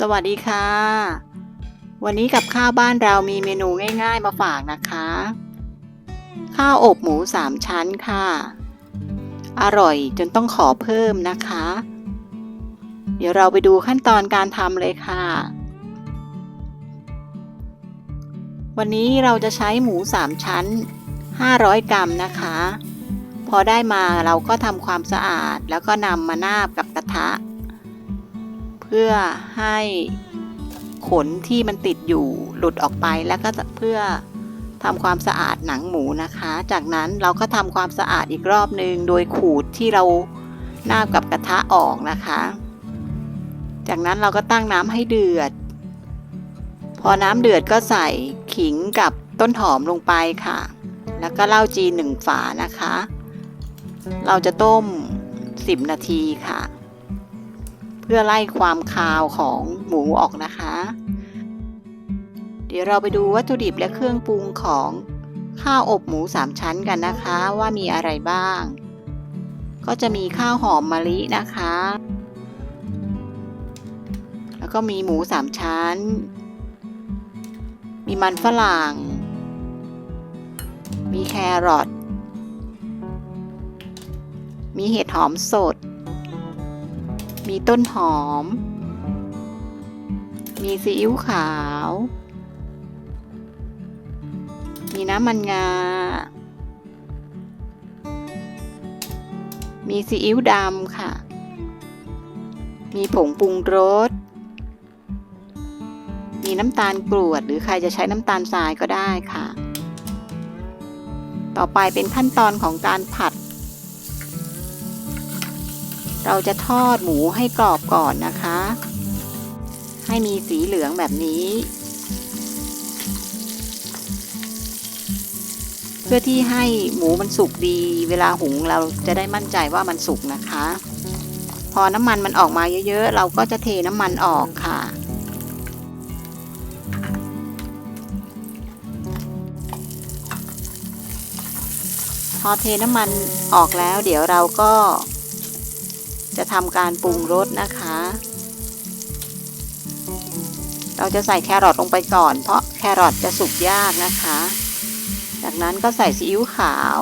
สวัสดีค่ะ วันนี้กับข้าวบ้านเรามีเมนูง่าย ๆ มาฝากนะคะ ข้าวอบหมูสามชั้นค่ะ อร่อยจนต้องขอเพิ่มนะคะ เดี๋ยวเราไปดูขั้นตอนการทำเลยค่ะ วันนี้เราจะใช้หมูสามชั้น 500 กรัมนะคะ พอได้มาเราก็ทำความสะอาดแล้วก็นำมานาบกับกระทะ พื่อให้ขนที่มันติดอยู่หลุดออกไปแล้วก็เพื่อทำความสะอาดหนังหมูนะคะ จากนั้นเราก็ทำความสะอาดอีกรอบหนึ่งโดยขูดที่เรานาบกับกระทะออกนะคะ จากนั้นเราก็ตั้งน้ำให้เดือด พอน้ำเดือดก็ใส่ขิงกับต้นหอมลงไปค่ะ แล้วก็เหล้าจีนหนึ่งฝานะคะ เราจะต้ม 10 นาทีค่ะ เพื่อไล่ความคาวของหมูออกนะคะ เดี๋ยวเราไปดูวัตถุดิบและเครื่องปรุงของข้าวอบหมูสามชั้นกันนะคะว่ามีอะไรบ้าง ก็จะมีข้าวหอมมะลินะคะ แล้วก็มีหมูสามชั้น มีมันฝรั่ง มีแครอทมีเห็ดหอมสด มีต้นหอม มีซีอิ๊วขาว มีน้ำมันงา มีซีอิ๊วดำค่ะ มีผงปรุงรส มีน้ำตาลกรวด หรือใครจะใช้น้ำตาลทรายก็ได้ค่ะ ต่อไปเป็นขั้นตอนของการผัด เราจะทอดหมูให้กรอบก่อนนะคะ ให้มีสีเหลืองแบบนี้ เพื่อที่ให้หมูมันสุกดี เวลาหุงเราจะได้มั่นใจว่ามันสุกนะคะ พอน้ำมันมันออกมาเยอะๆ เราก็จะเทน้ำมันออกค่ะพอเทน้ำมันออกแล้ว เดี๋ยวเราก็ จะทำการปรุงรสนะคะ เราจะใส่แครอทลงไปก่อน เพราะแครอทจะสุกยากนะคะ จากนั้นก็ใส่ซีอิ๊วขาว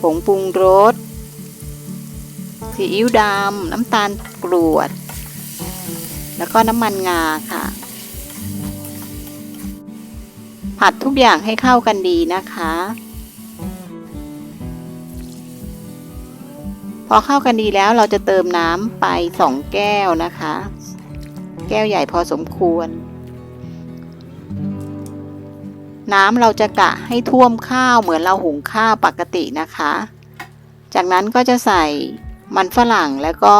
ผงปรุงรสซีอิ๊วดำน้ำตาลกรวด แล้วก็น้ำมันงาค่ะ ผัดทุกอย่างให้เข้ากันดีนะคะ พอเข้ากันดีแล้วเราจะเติมน้ำไปสองแก้วนะคะ แก้วใหญ่พอสมควร น้ำเราจะกะให้ท่วมข้าวเหมือนเราหุงข้าวปกตินะคะ จากนั้นก็จะใส่มันฝรั่งแล้วก็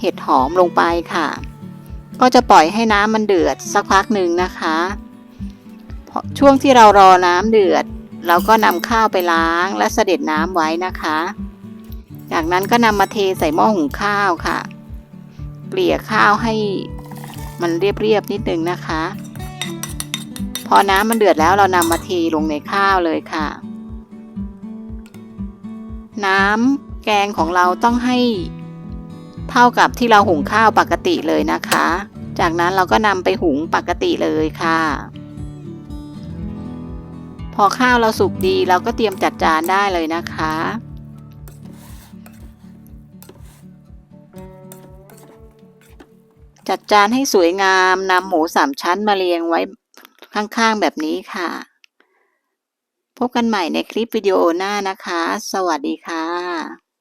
เห็ดหอมลงไปค่ะ ก็จะปล่อยให้น้ำมันเดือดสักพักหนึ่งนะคะช่วงที่เรารอน้ำเดือด เราก็นำข้าวไปล้างและเสด็จน้ำไว้นะคะ จากนั้นก็นำมาเทใส่หม้อหุงข้าวค่ะ เกลี่ยข้าวให้มันเรียบๆนิดนึงนะคะ พอน้ำมันเดือดแล้วเรานำมาเทลงในข้าวเลยค่ะ น้ำแกงของเราต้องให้เท่ากับที่เราหุงข้าวปกติเลยนะคะ จากนั้นเราก็นำไปหุงปกติเลยค่ะ พอข้าวเราสุกดีเราก็เตรียมจัดจานได้เลยนะคะ จัดจานให้สวยงามนำหมูสามชั้นมาเรียงไว้ข้างๆแบบนี้ค่ะ พบกันใหม่ในคลิปวิดีโอหน้านะคะ สวัสดีค่ะ